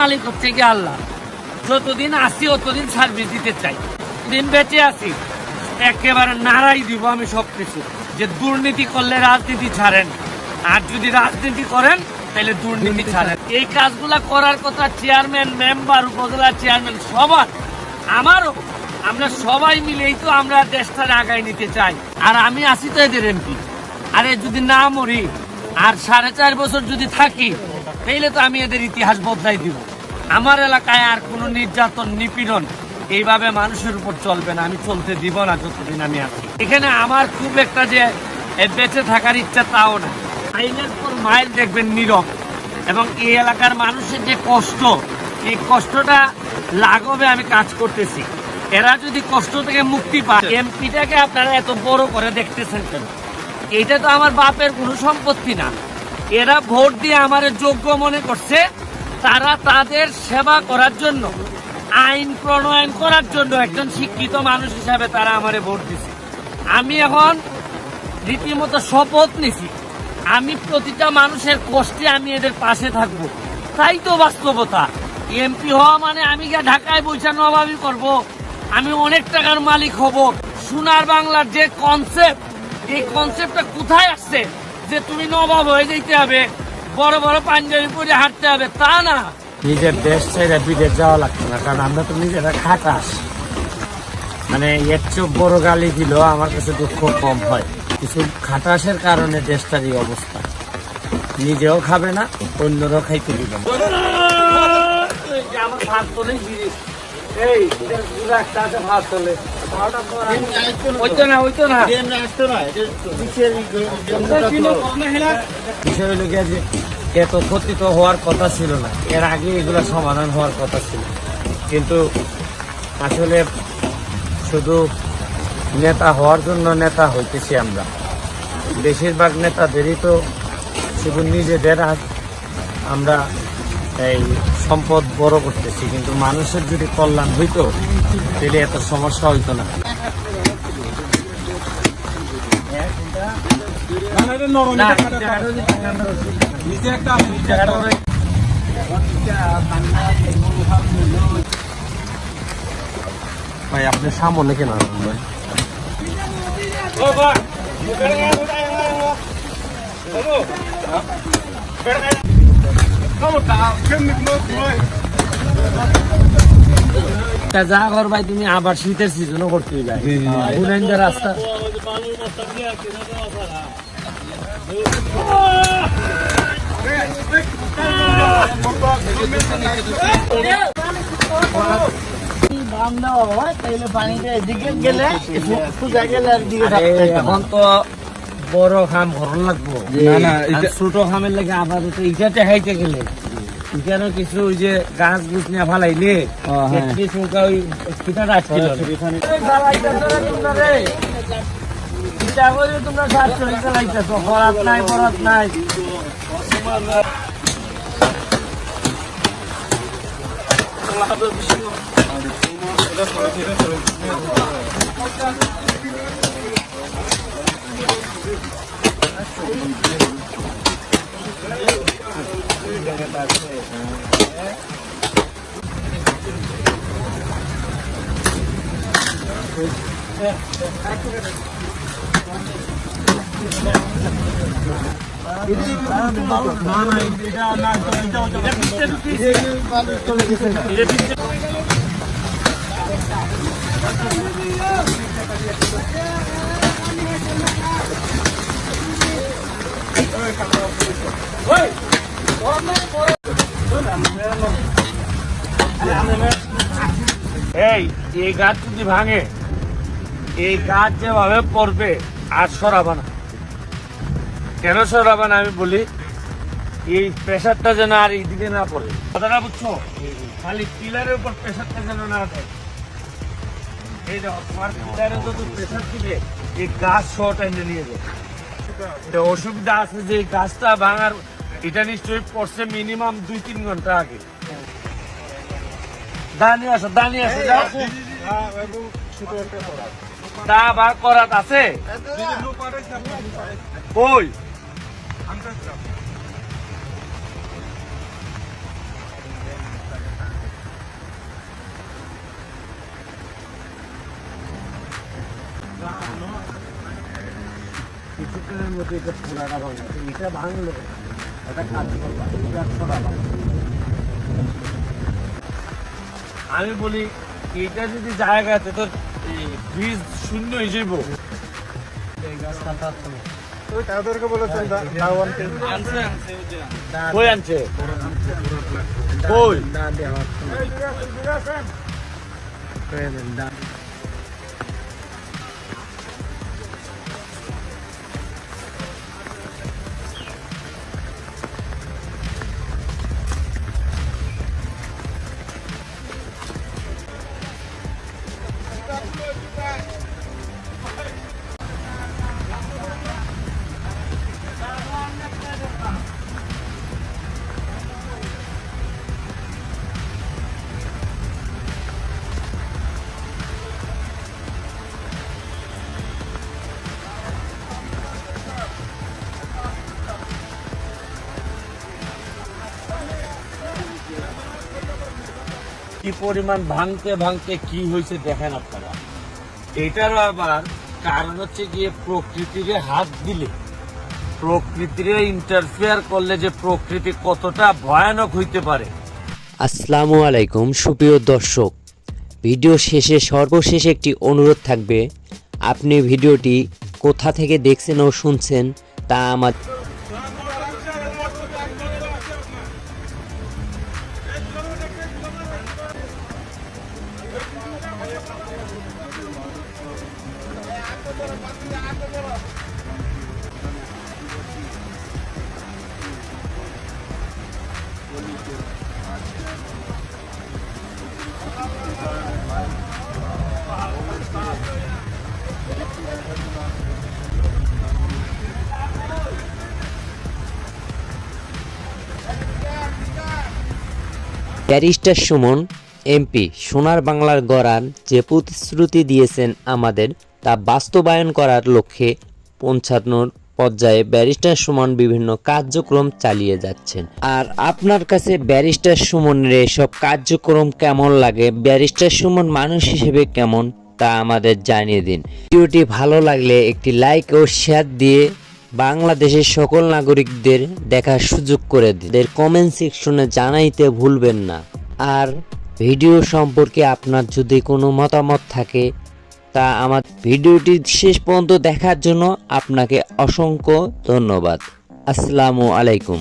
মালিক হচ্ছে কি আল্লাহ। যতদিন আসি ততদিন সার্ভিস দিতে চাই। দিন বেঁচে আছি। একেবারে নাড়াই দিব আমি সবকিছু। যে দুর্নীতি করলে রাজনীতি ছাড়েন। আর যদি রাজনীতি করেন তাহলে দুর্নীতি ছাড়েন। এই কাজগুলা করার কথা চেয়ারম্যান মেম্বার উপজেলা চেয়ারম্যান সবার আমারও। আমরা সবাই মিলেই তো আমরা দেশটার আগায় নিতে চাই। আর আমি আসি তো এদের এমপি। আরে যদি না মরি আর সাড়ে চার বছর যদি থাকি তাইলে তো আমি এদের ইতিহাস বদলাই দিব। আমার এলাকায় আর কোনো নির্যাতন, নিপীড়ন এইভাবে মানুষের উপর চলবে না। আমি চলতে দিব না যতদিন আমি আছি। এখানে আমার খুব একটা যে বেঁচে থাকার ইচ্ছা তাও না। মাইলের পর মাইল দেখবেন নীরব। এবং এই এলাকার মানুষের যে কষ্ট, এই কষ্টটা লাঘবে আমি কাজ করতেছি। এরা যদি কষ্ট থেকে মুক্তি পায়, এমপিটাকে আপনারা এত বড় করে দেখতেছেন কেন? এটা তো আমার বাপের কোনো সম্পত্তি না। এরা ভোট দিয়ে আমার যোগ্য মনে করছে তারা তাদের সেবা করার জন্য, আইন প্রণয়ন করার জন্য একজন শিক্ষিত মানুষ হিসাবে তারা আমারে ভোট দিছে। আমি এখন রীতিমতো শপথ নিছি, আমি প্রতিটা মানুষের কষ্টে আমি এদের পাশে থাকব। তাই তো বাস্তবতা। এমপি হওয়া মানে আমি গিয়ে ঢাকায় বৈশা নবাবি করব, আমি অনেক টাকার মালিক হব। সোনার বাংলার যে কনসেপ্ট এই কনসেপ্টটা কোথায় আসছে যে তুমি নবাব হয়ে যেতে হবে? বড় বড় পাঞ্জাবি পরে হাঁটতে হবে তা না? নিজের দেশ ছেড়ে বিদেশ যাওয়া লাগছে না কারণ আমরা তো নিজেরা খাটাস। মানে এর চেয়ে বড় গালি দিল আমার কাছে দুঃখ কম হয়। কিছু খাটাসের কারণে দেশটার এই অবস্থা। নিজেও খাবে না অন্যরাও খাইতে দিবে না। আমার ভাত তোলে এত ক্ষতি তো হওয়ার কথা ছিল না। এর আগে এগুলো সমাধান হওয়ার কথা ছিল। কিন্তু আসলে শুধু নেতা হওয়ার জন্য নেতা হইতেছি আমরা। বেশিরভাগ নেতাদেরই তো শুধু নিজেদের আমরা এই সম্পদ বড় করতেছি, কিন্তু মানুষের যদি কল্যাণ হইতো, তাহলে এত সমস্যা হইতো না। ভাই, আপনি সামনে কেন ভাই? তা যা কর ভাই তুমি আবার শীতের সিজনও করতে যাই রাস্তা। এখন তো বড় খাম ভরণ লাগবো। না, না, ছোট খামের লাগে আবার তো ইটাতে খাইতে গেলে। এখানে কিছু ওই যে গাছ গুছ নিয়ে ফালাইলে হ্যাঁ। একটি ওই কিটাটা আটকিল তোমরা সাত চলে চালাইতেছো বরাত নাই বরাত নাই। Yeah. এই এই গাছ যদি ভাঙে, এই গাছ যেভাবে পড়বে, আর সরাবা না। কেন সরাবা না আমি বলি, এই প্রেশারটা যেন আর এই দিকে না পড়ে। কথাটা বুঝছ? খালি পিলারের উপর প্রেশারটা যেন না দেয়। এই দেখো, তোমার পিলারে যত প্রেশার দিবে, এই গাছ শর্ট এনে নিয়ে এটা অসুবিধা আছে যে গাছটা ভাঙার এটা নিশ্চয়ই পড়ছে মিনিমাম দুই তিন ঘণ্টা আগে। দাঁড়িয়ে আছে দাঁড়িয়ে আছে তা দা বা করাত আছে? কই? মধ্যে এটা পুরাটা ভাঙা এটা ভাঙলো এটা আমি বলি এটা যদি জায়গাতে তোর বীজ শূন্য হিসেবে। তাদেরকে বলেছেন দাওয়ানকে আনছে আনছে কই আনছে? কই? দা দেওয়া কি পরিমাণ ভাঙতে ভাঙতে কি হয়েছে দেখেন আপনারা। এটারও আবার কারণ হচ্ছে গিয়ে প্রকৃতিরে হাত দিলে। প্রকৃতিরে ইন্টারফেয়ার করলে যে প্রকৃতি কতটা ভয়ানক হইতে পারে। আসসালামু আলাইকুম, সুপ্রিয় দর্শক। ভিডিও শেষে সর্বশেষ একটি অনুরোধ থাকবে। আপনি ভিডিওটি কোথা থেকে দেখছেন ও শুনছেন তা আমার ব্যারিস্টার সুমন, এমপি, সোনার বাংলার গড়ান যে প্রতিশ্রুতি দিয়েছেন আমাদের তা বাস্তবায়ন করার লক্ষ্যে পৌঁছানোর পর্যায়ে ব্যারিস্টার সুমন বিভিন্ন কার্যক্রম চালিয়ে যাচ্ছেন। আর আপনার কাছে ব্যারিস্টার সুমনের এসব কার্যক্রম কেমন লাগে? ব্যারিস্টার সুমন মানুষ হিসেবে কেমন? তা আমাদের জানিয়ে দিন। ভিডিওটি ভালো লাগলে একটি লাইক ও শেয়ার দিয়ে বাংলাদেশের সকল নাগরিকদের দেখার সুযোগ করে দিন। কমেন্ট সেকশনে জানাইতে ভুলবেন না। আর ভিডিও সম্পর্কে আপনার যদি কোনো মতামত থাকে তা আমার ভিডিওটি শেষ পর্যন্ত দেখার জন্য আপনাকে অসংখ্য ধন্যবাদ। আসসালামু আলাইকুম।